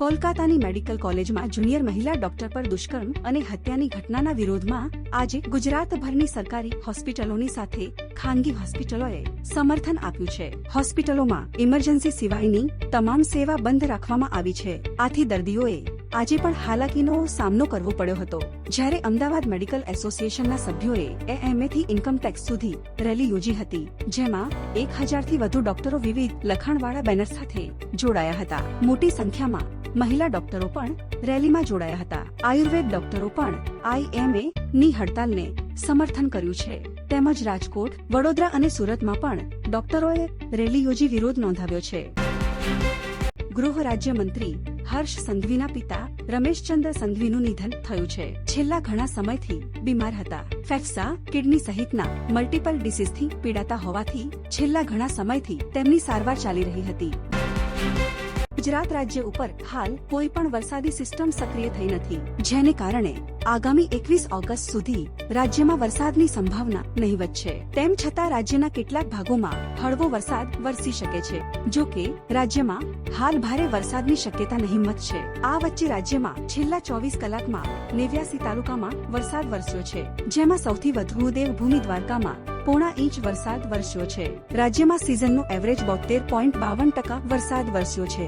કોલકાતાની medical કોલેજમાં junior મહિલા doctor પર દુષ્કર્મ અને હત્યાની ઘટનાના વિરોધમાં આજે ગુજરાતભરની સરકારી હોસ્પિટલોની સાથે ખાનગી હોસ્પિટલોએ સમર્થન આપ્યું છે. હોસ્પિટલોમાં ઇમરજન્સી સિવાયની તમામ સેવા બંધ રાખવામાં આવી છે. આથી દર્દીઓએ આજે પણ હાલાકીનો સામનો કરવો પડ્યો હતો. જ્યારે અમદાવાદ મેડિકલ એસોસિએશનના સભ્યોએ એએમએ થી ઇન્કમ ટેક્સ સુધી રેલી યોજી હતી, જેમાં એક હજારથી વધુ ડોક્ટરો વિવિધ લખાણવાળા બેનર સાથે જોડાયા હતા. મોટી સંખ્યામાં મહિલા ડોક્ટરો પણ રેલીમાં જોડાયા હતા. આયુર્વેદ ડોક્ટરો પણ આઈએમએ ની હડતાલને સમર્થન કર્યું છે. તેમજ રાજકોટ, વડોદરા અને સુરતમાં પણ ડોક્ટરોએ રેલી યોજી વિરોધ નોંધાવ્યો છે. ગૃહ રાજ્યમંત્રી હર્ષ સંઘવીના પિતા રમેશચંદ્ર સંઘવીનું નિધન થયું છે. છેલ્લા ઘણા સમયથી બીમાર હતા. ફેફસા, કિડની સહિતના મલ્ટિપલ ડિસીઝથી પીડાતા હોવાથી છેલ્લા ઘણા સમયથી તેમની સારવાર ચાલી રહી હતી. ગુજરાત રાજ્ય ઉપર હાલ કોઈ પણ વરસાદી સિસ્ટમ સક્રિય થઈ નથી, જેને કારણે આગામી એકવીસ ઓગસ્ટ સુધી રાજ્યમાં વરસાદની સંભાવના નહીવત છે. તેમ છતાં રાજ્યના કેટલાક ભાગોમાં હળવો વરસાદ વરસી શકે છે, જો કે રાજ્યમાં હાલ ભારે વરસાદની શક્યતા નહીમત છે. આ વચ્ચે રાજ્યમાં છેલ્લા ચોવીસ કલાકમાં નેવ્યાસી તાલુકામાં વરસાદ વરસ્યો છે, જેમાં સૌથી વધુ દેવભૂમિ દ્વારકામાં પોણા ઇંચ વરસાદ વરસ્યો છે. રાજ્યમાં સિઝનનો એવરેજ બોતેર પોઈન્ટ બાવન ટકા વરસાદ વરસ્યો છે.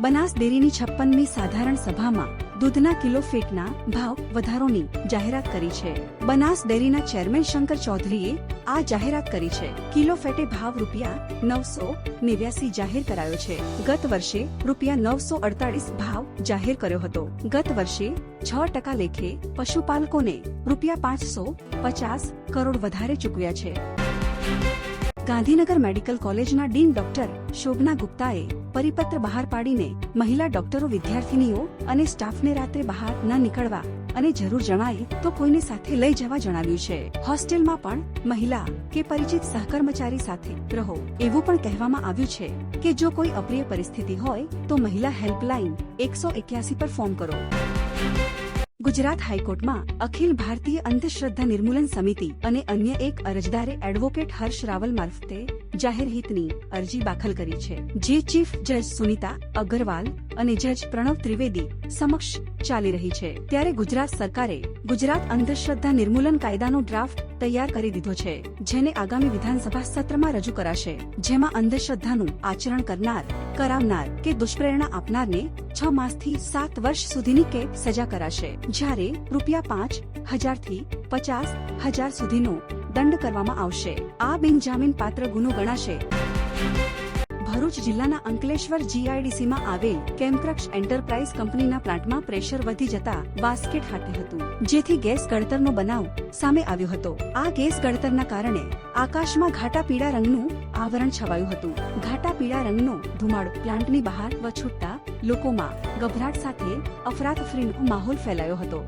બનાસ ડેરીની છપ્પનમી સાધારણ સભામાં દૂધના કિલો ફીટના ભાવ વધારોની જાહેરાત કરી છે. બનાસ ડેરીના ચેરમેન શંકર ચૌધરીએ આ જાહેરાત કરી છે. કિલો ફેટે ભાવ રૂપિયા નવસો નેવ્યાસી જાહેર કરાયો છે. ગત વર્ષે રૂપિયા નવસો અડતાલીસ ભાવ જાહેર કર્યો હતો. ગત વર્ષે છ ટકા લેખે પશુપાલકોને રૂપિયા પાંચસો પચાસ કરોડ વધારે ચૂકવ્યા છે. ગાંધીનગર મેડિકલ કોલેજના ડીન ડોક્ટર શોભના ગુપ્તાએ પરિપત્ર બહાર પાડીને મહિલા ડોક્ટરો વિદ્યાર્થીનીઓ અને સ્ટાફને રાત્રે બહાર ન નીકળવા અને જરૂર જણાય તો કોઈને સાથે લઈ જવા જણાવ્યું છે. હોસ્ટેલમાં પણ મહિલા કે પરિચિત સહકર્મચારી સાથે રહો એવું પણ કહેવામાં આવ્યું છે કે જો કોઈ અપ્રિય પરિસ્થિતિ હોય તો મહિલા હેલ્પલાઇન એકસો એક્યાસી પર ફોન કરો. ગુજરાત હાઈકોર્ટમાં અખિલ ભારતીય અંધશ્રદ્ધા નિર્મૂલન સમિતિ અને અન્ય એક અરજદારે એડવોકેટ હર્ષ રાવલ મારફતે જાહેર હિતની અરજી દાખલ કરી છે. જે ચીફ જજ સુનિતા અગરવાલ અને જજ પ્રણવ ત્રિવેદી સમક્ષ ચાલી રહી છે. ત્યારે ગુજરાત સરકારે ગુજરાત અંધશ્રદ્ધા નિર્મૂલન કાયદાનો ડ્રાફ્ટ તૈયાર કરી દીધો છે, જેને આગામી વિધાનસભા સત્રમાં રજૂ કરાશે, જેમાં અંધશ્રદ્ધાનું આચરણ કરનાર, કરાવનાર કે દુષ્પ્રેરણા આપનારને છ માસથી સાત વર્ષ સુધીની કેદ સજા કરાશે, જ્યારે રૂપિયા પાંચ હજારથી પચાસ હજાર સુધીનો દંડ કરવામાં આવશે. આ બિનજામીન પાત્ર ગુનો ગણાશે. ભરૂચ જિલ્લાના અંકલેશ્વર જીઆઈડીસીમાં આવેલ કેમક્રક્ષ એન્ટરપ્રાઇઝ કંપનીના પ્લાન્ટમાં પ્રેશર વધી જતા બાસ્કેટ હાથે હતું, જેથી ગેસ ગળતરનો બનાવ સામે આવ્યો હતો. આ ગેસ ગળતરના કારણે આકાશમાં ઘાટા પીળા રંગનું આવરણ છવાયું હતું. ઘાટા પીળા રંગનો ધુમાડો પ્લાન્ટની બહાર વછૂટતા લોકોમાં ગભરાટ સાથે અફરાતફરીનો માહોલ ફેલાયો હતો.